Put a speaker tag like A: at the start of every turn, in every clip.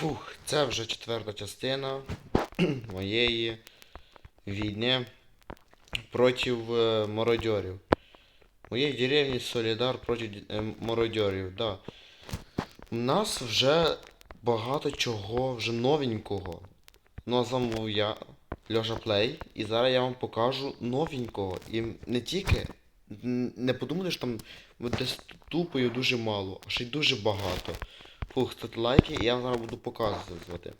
A: Фух, це вже четверта частина моєї війни проти е, мародьорів. В деревні Солідар проти е, мародьорів, да. У нас вже багато чого вже новенького. Ну а з я, Льоша Плей, і зараз я вам покажу новенького. І не тільки, не подумайте, що там десь тупою дуже мало, а ще й дуже багато. Фух, ставте лайки, і я вам зараз буду показувати.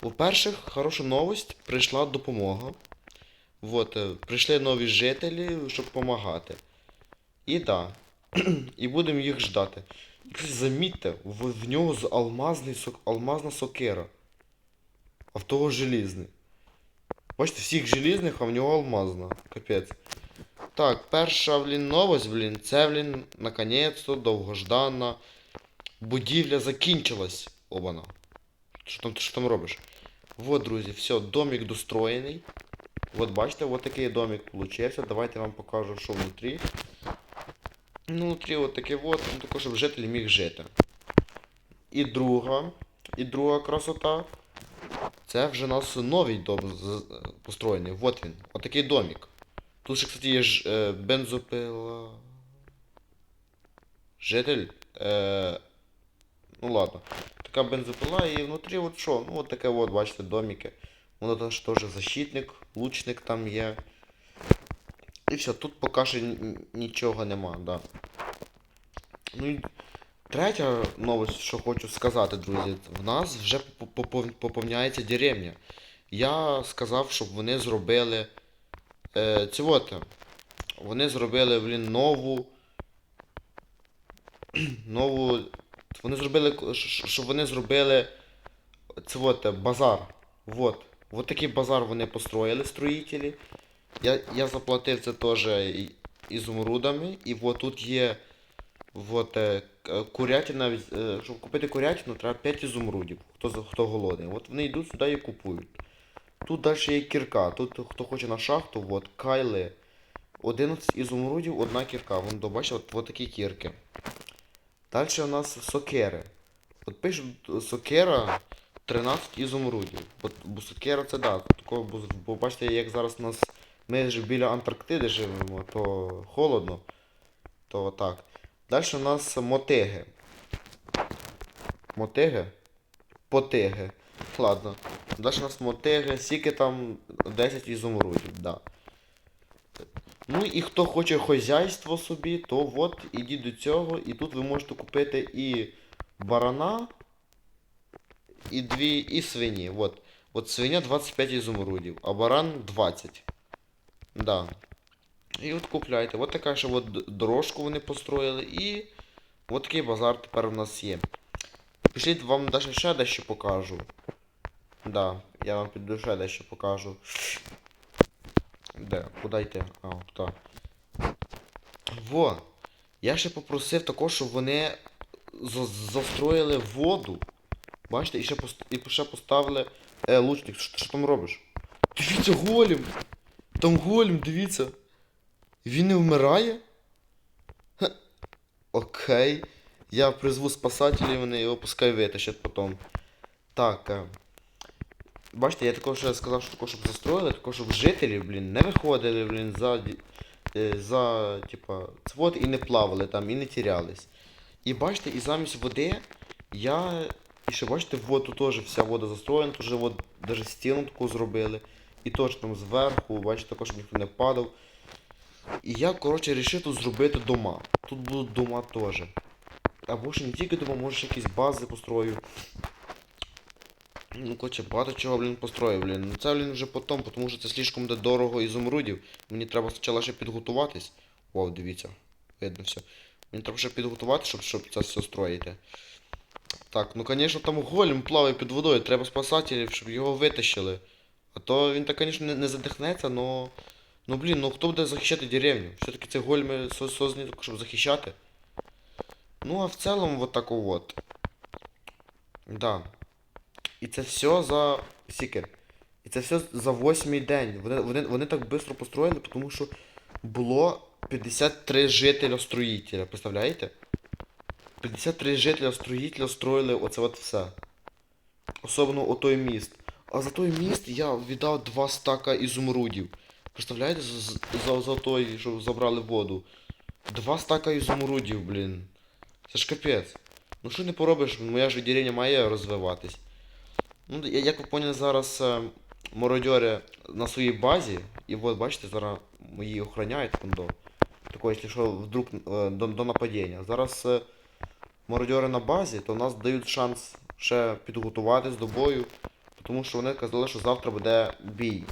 A: По-перше, хороша новость, прийшла допомога. Вот, е, прийшли нові жителі, щоб допомагати. І да. І будемо їх ждати. Замітьте, в, в нього з алмазний сок, алмазна сокира. А в того желізний. Бачите, всіх желізних, а в нього алмазна. Капець. Так, перша, блін, новость, блін, це, блін, наконець-то довгождана будівля закінчилась. Обана. Що там, що там робиш? Вот, друзі, все, домик достроєний. Вот бачите, вот такий домик получився. Давайте я вам покажу, що внутрі. Ну, внутрі от таке вот, ну таке, щоб житель міг жити. І друга, і друга красота. Це вже у нас новий дом построєний. Вот він. Отакий домик. Тут ще, кстати, є ж е, бензопила. Житель. Е, ну ладно. Така бензопила і внутрі от що? Ну от таке от, бачите, домики. Воно теж теж защитник, лучник там є. І все, тут поки що нічого нема, да. Ну і третя новость, що хочу сказати, друзі, в нас вже поповняється деревня. Я сказав, щоб вони зробили. Е, от, Вони зробили, блін, нову. нову. Вони зробили. Щоб вони зробили. Це от, е, базар. Вот. Вот такий базар вони построїли, строїтелі. Я, я заплатив це теж ізумрудами. І от тут є. Вот, е, курятина, е, щоб купити курятину, треба 5 ізумрудів, хто, хто голодний. От вони йдуть сюди і купують. Тут далі є кірка. Тут хто хоче на шахту, от, кайли. 11 ізумрудів, одна кірка. Вон бачите, от, от такі кірки. Далі у нас сокери. От пишуть сокера 13 ізумрудів. Бо сокера це да. Такого, бо бачите, як зараз у нас. Ми ж біля Антарктиди живемо, то холодно. То так. Далі у нас мотиги. Мотиги? Потиги. Ладно. Далі у нас мотиги, скільки там 10 ізумрудів, да. Ну і хто хоче хозяйство собі, то от ідіть до цього, і тут ви можете купити і барана, і дві, і свині. От. От свиня 25 ізумрудів, а баран 20. Да. І от купляйте. От така ще от дорожку вони построїли, і от такий базар тепер у нас є. Пішліть вам даже ще дещо покажу. Да, я вам піду ще дещо покажу. Де? Куди йти? А, туди. Во! Я ще попросив також, щоб вони за- застроїли воду. Бачите, і ще, пост... і ще поставили. Е, лучник, що, що там робиш? Дивіться, голім! Там голім, дивіться. Він не вмирає? Ха. Окей. Я призву спасателів, вони його пускай витащать потім. Так. Бачите, я також сказав, що також, щоб застроїли, також, щоб жителі, блін, не виходили, блін, за, е, за, типа, цвот і не плавали там, і не тірялись. І бачите, і замість води я. І ще бачите, вот тут теж вся вода застроєна, вже от даже стіну таку зробили. І теж там зверху, бачите, також ніхто не падав. І я, коротше, вирішив тут зробити дома. Тут будуть дома теж. Або ж не тільки дома, може якісь бази построю. Ну, коротше, багато чого, блін, построю, блін. Ну це, блін, вже потім, тому що це слишком буде дорого ізумрудів. Мені треба спочатку ще підготуватись. Вау, дивіться. Видно все. Мені треба ще підготувати, щоб, щоб це все строїти. Так, ну звісно, там голем плаває під водою, треба спасателів, щоб його витащили. А то він так, звісно, не, не задихнеться, но. Ну блін, ну хто буде захищати деревню? Все-таки ці гольми со- создані, щоб захищати. Ну, а в цілому вот так. Да. І це все за. Сікер. І це все за восьмий день. Вони, вони, вони так швидко построїли, тому що було 53 жителя строїтеля, представляєте? 53 жителя строїтеля строїли оце от все. Особливо о той міст. А за той міст я віддав два стака ізумрудів. Представляєте, за, за, за, той, що забрали воду. Два стака ізумрудів, блін. Це ж капець. Ну що не поробиш, моя ж деревня має розвиватись. Ну, як ви поняли, зараз е, мародьори на своїй базі, і от бачите, зараз її охороняють там до такого, якщо що, вдруг е, до, до нападіння. Зараз е, мародьори на базі, то нас дають шанс ще підготуватись до бою, тому що вони казали, що завтра буде бій.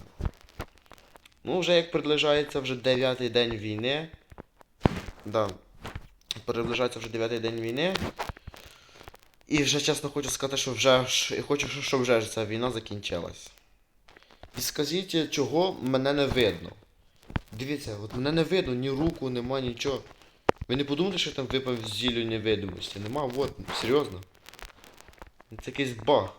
A: Ну, вже як приближається вже дев'ятий день війни. Да. Приближається вже дев'ятий день війни. І вже чесно хочу сказати, що вже хочу, щоб вже ця війна закінчилась. І скажіть, чого мене не видно? Дивіться, от мене не видно, ні руку, нема нічого. Ви не подумайте, що я там випав з зіллю невидимості. Нема, от, серйозно. Це якийсь баг.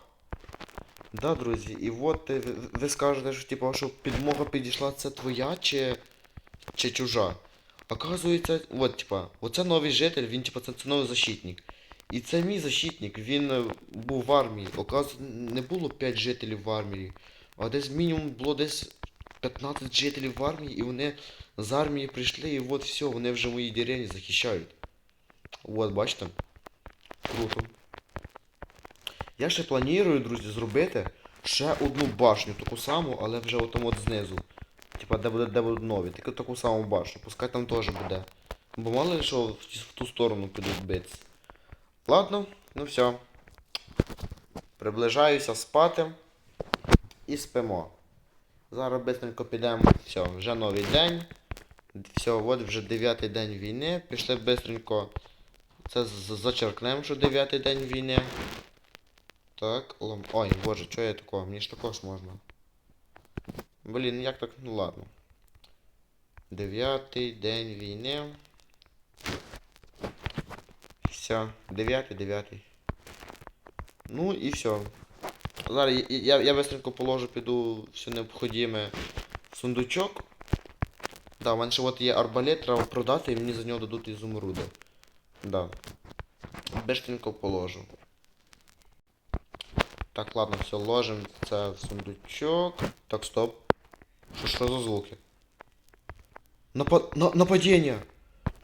A: Да, друзі, і от е, ви, ви скажете, що типу, що підмога підійшла, це твоя чи, чи чужа. Оказується, от, типа, оце новий житель, він типа, це, це новий защитник. І це мій защитник, він е, був в армії. Оказується, не було 5 жителів в армії, а десь мінімум було десь 15 жителів в армії, і вони з армії прийшли, і от все, вони вже мої деревні захищають. От, бачите? Круто. Я ще планую, друзі, зробити ще одну башню, таку саму, але вже отам от знизу. Типа, де буде, де будуть нові. Таку таку саму башню. Пускай там теж буде. Бо мало ли що в ту сторону підуть битися. Ладно, ну все. Приближаюся спати. І спимо. Зараз бистренько підемо. Все, вже новий день. Все, от вже дев'ятий день війни. Пішли бистренько. Це зачеркнемо, що дев'ятий день війни. Так, лом... Ой, боже, що я такого? Мені ж також можна. Блін, як так? Ну ладно. Дев'ятий день війни. Все, дев'ятий, дев'ятий. Ну і все. Зараз я, я, быстренько положу, піду все необхідне в сундучок. Да, у мене ще от є арбалет, треба продати і мені за нього дадуть ізумруди. Да. Быстренько положу. Так, ладно, все, ложим це в сундучок. Так, стоп. Що, що за звуки? Напад... На... Нападіння!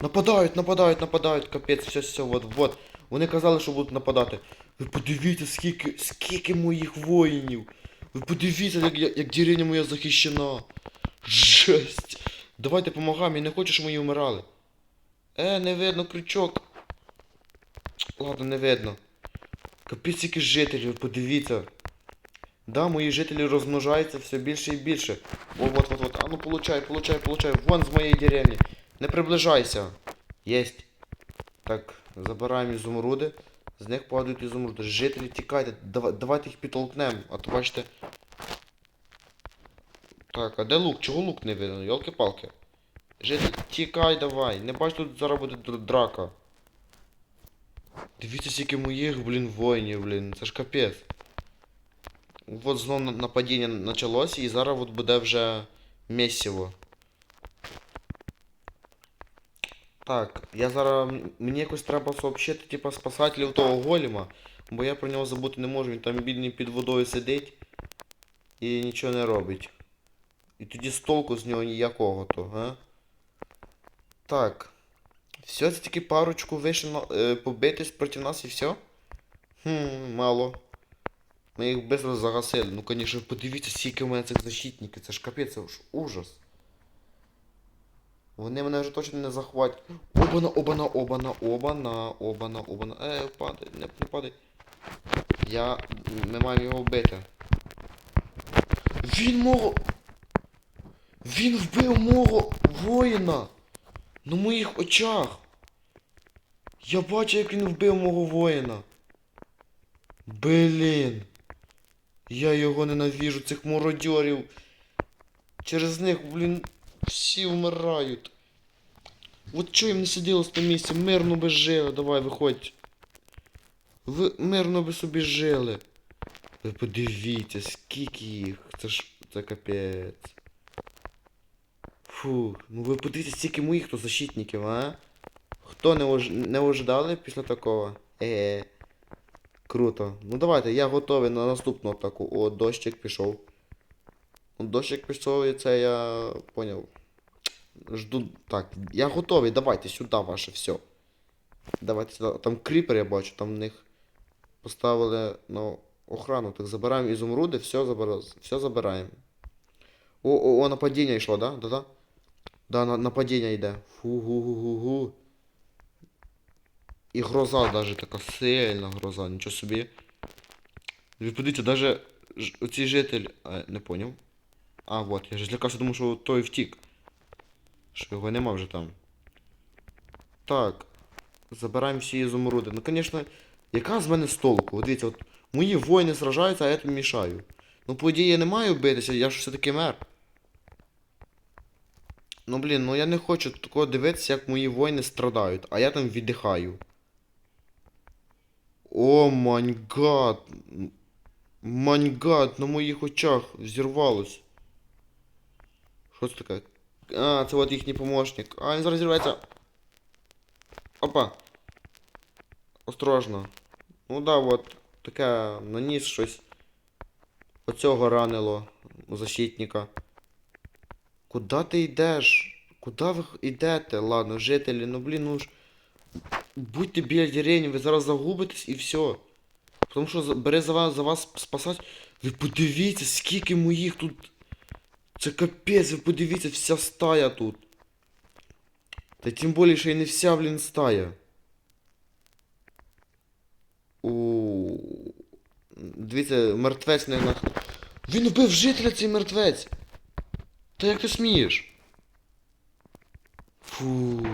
A: Нападають, нападають, нападають, капець, все, все, вот, вот. Вони казали, що будуть нападати. Ви подивіться, скільки, скільки моїх воїнів. Ви подивіться, як, як, деревня моя захищена. Жесть. Давайте помагаємо, я не хочу, щоб мої вмирали. Е, не видно крючок. Ладно, не видно. Капець скільки жителів, подивіться. Да, мої жителі розмножаються все більше і більше. О, вот, вот, вот. А ну получай, получай, получай. Вон з моєї деревні. Не приближайся. Єсть. Так, забираємо ізумруди. З них падають ізумруди. Жителі тікайте. Давай, давайте їх підтолкнемо. А то бачите. Так, а де лук? Чого лук не видно? Йолки-палки. Житель, тікай давай. Не бач, тут зараз буде драка. Дивіться, скільки моїх, блін, воїнів, блін. Це ж капець. От знову на- нападіння почалося і зараз от буде вже місіво. Так, я зараз. Мені якось треба сообщити, типа, спасателів того голіма, бо я про нього забути не можу, він там бідний під водою сидить і нічого не робить. І тоді з толку з нього ніякого то, га? Так. Все, це тільки парочку вийшли е, побитись проти нас і все? Хм, мало. Ми їх швидко загасили. Ну, конечно, подивіться, скільки в мене цих защитників. Це ж капець, це ж ужас. Вони мене вже точно не захватять. Обана, обана, обана, обана, обана, обана. Е, падай, не, не падай. Я. Ми маємо його вбити. Він мого. Він вбив мого воїна! На моїх очах! Я бачу, як він вбив мого воїна. Блін. Я його ненавижу, цих мародьорів. Через них, блін, всі вмирають. От чого їм не сиділо на місці? Мирно би жили, давай, виходь. Ви мирно би собі жили. Ви подивіться, скільки їх. Це ж це капець. Фу, ну ви подивіться, скільки моїх тут защитників, а? Хто не, ож... не ожидали після такого? Е. Круто. Ну давайте, я готовий на наступну атаку. О, дощик пішов. О, дощик пішов і це я поняв. Жду. Так, я готовий, давайте сюди ваше все. Давайте сюди. Там кріпер я бачу, там в них поставили на охрану. Так забираємо ізумруди, все, забира... все забираємо. О, о, о, нападіння йшло, да? Да-да? Да, на, нападіння йде. Фу-гу-гу-гу-гу. І гроза даже така сильна гроза, нічого собі. Ви подивіться, ж, оцей житель. А, не поняв. А, вот, я ж злякався, думав, що той втік. Що його нема вже там. Так. Забираємо всі ізумруди. Ну, звісно, яка з мене з толку? От дивіться, от мої воїни сражаються, а я тут мішаю. Ну, по ідеї, я не маю битися, я ж все-таки мер. Ну блін, ну я не хочу такого дивитися, як мої воїни страдають, а я там віддихаю. О мангад. Мангад, на моїх очах взірвалось. Що це таке? А, це от їхній помощник. А, він зараз зірветься. Опа. Осторожно. Ну да, от таке наніс щось. Оцього ранило защитника. Куда ти йдеш? Куда ви йдете? Ладно, жителі, ну блін, ну ж. Будьте біля деревні, ви зараз загубитесь і все. Тому що бере за вас, за вас спасати. Ви подивіться, скільки моїх тут. Це капець, ви подивіться, вся стая тут. Та тим більше, що і не вся, блін, стая. У. Дивіться, мертвець не нах... Він вбив жителя цей мертвець! Та як ти смієш? Фу.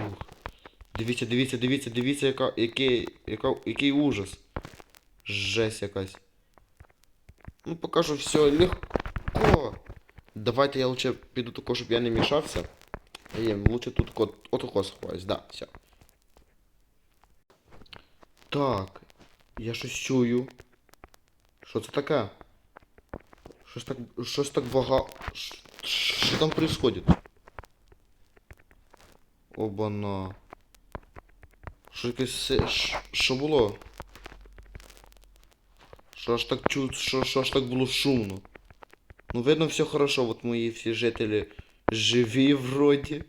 A: Дивіться, дивіться, дивіться, дивіться, яка, який, яка, який ужас. Жесть якась. Ну, покажу все легко. Давайте я лучше піду тако, щоб я не мішався. Я лучше тут кот отако сховаюсь, да, все. Так. Я щось чую. Що це таке? Щось так. Щось так бага. Ш- Що там происходит? Обана. Що се- Що було? Що аж так чу... Що, що аж так було шумно? Ну видно все хорошо, от мої всі жителі живі вроді.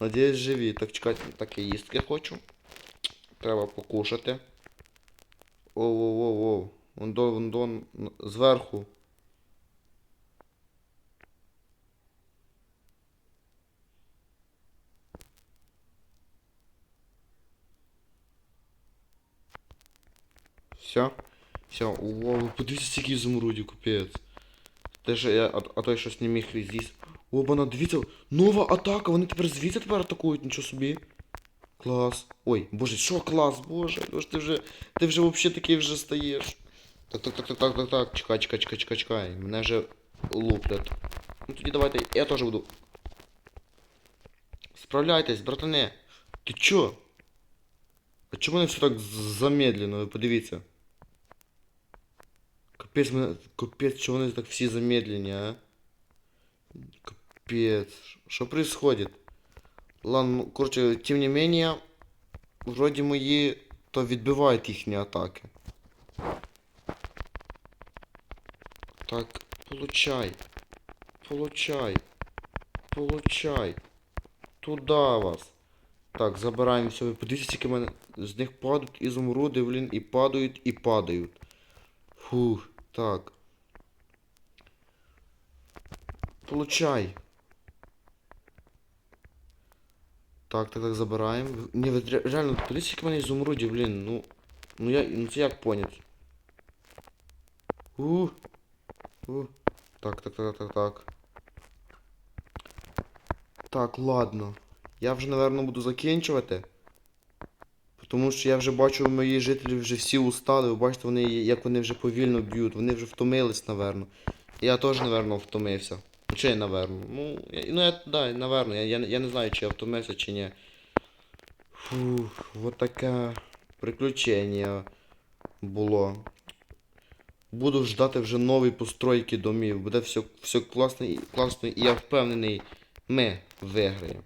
A: Надіюсь, живі. Так чекайте, так я їстки хочу. Треба покушати. Оу-оу-оу-оу. Вон до, вон до, н- зверху. Все? Все, о, подивіться, скільки ізумрудів, капець. Те, що я, а, а той щось не міг з'їсти. Обана, дивіться, нова атака, вони тепер звідси тепер атакують, нічого собі. Клас. Ой, боже, що клас, боже, ну ж ти вже, ти вже взагалі такий вже стаєш. Так, так, так, так, так, так, так, чекай, чекай, чекай, чекай, чекай, мене вже луплять. Ну тоді давайте, я теж буду. Справляйтесь, братане. Ти чо? А чому вони все так замедлено, ви подивіться. Капець, мене, капець, чого вони так всі замедлені, а? Капець, що происходит? Ладно, ну, короче, тем не менее, вроде мої то відбивають їхні атаки. Так, получай. Получай. Получай. Туда вас. Так, забираємо все. Ви подивіться, скільки з них падають ізумруди, блін, і падають, і падають. Фух, так. Получай. Так, так, так, забираємо. Ні, ви реально, скільки в мене ізумрудів, блін, ну. Ну я. Ну це як понять. У. У. Так, так, так, так, так. Так, ладно. Я вже, напевно, буду закінчувати. Тому що я вже бачу, мої жителі вже всі устали. Ви бачите, вони, як вони вже повільно б'ють, вони вже втомились, напевно. Я теж, напевно, втомився. Чи напевно? Ну, я, ну я, да, напевно, я, я, я не знаю, чи я втомився, чи ні. Фух, вот таке приключення було. Буду ждати вже нові постройки домів. Буде все, все класно, класно, і я впевнений, ми виграємо.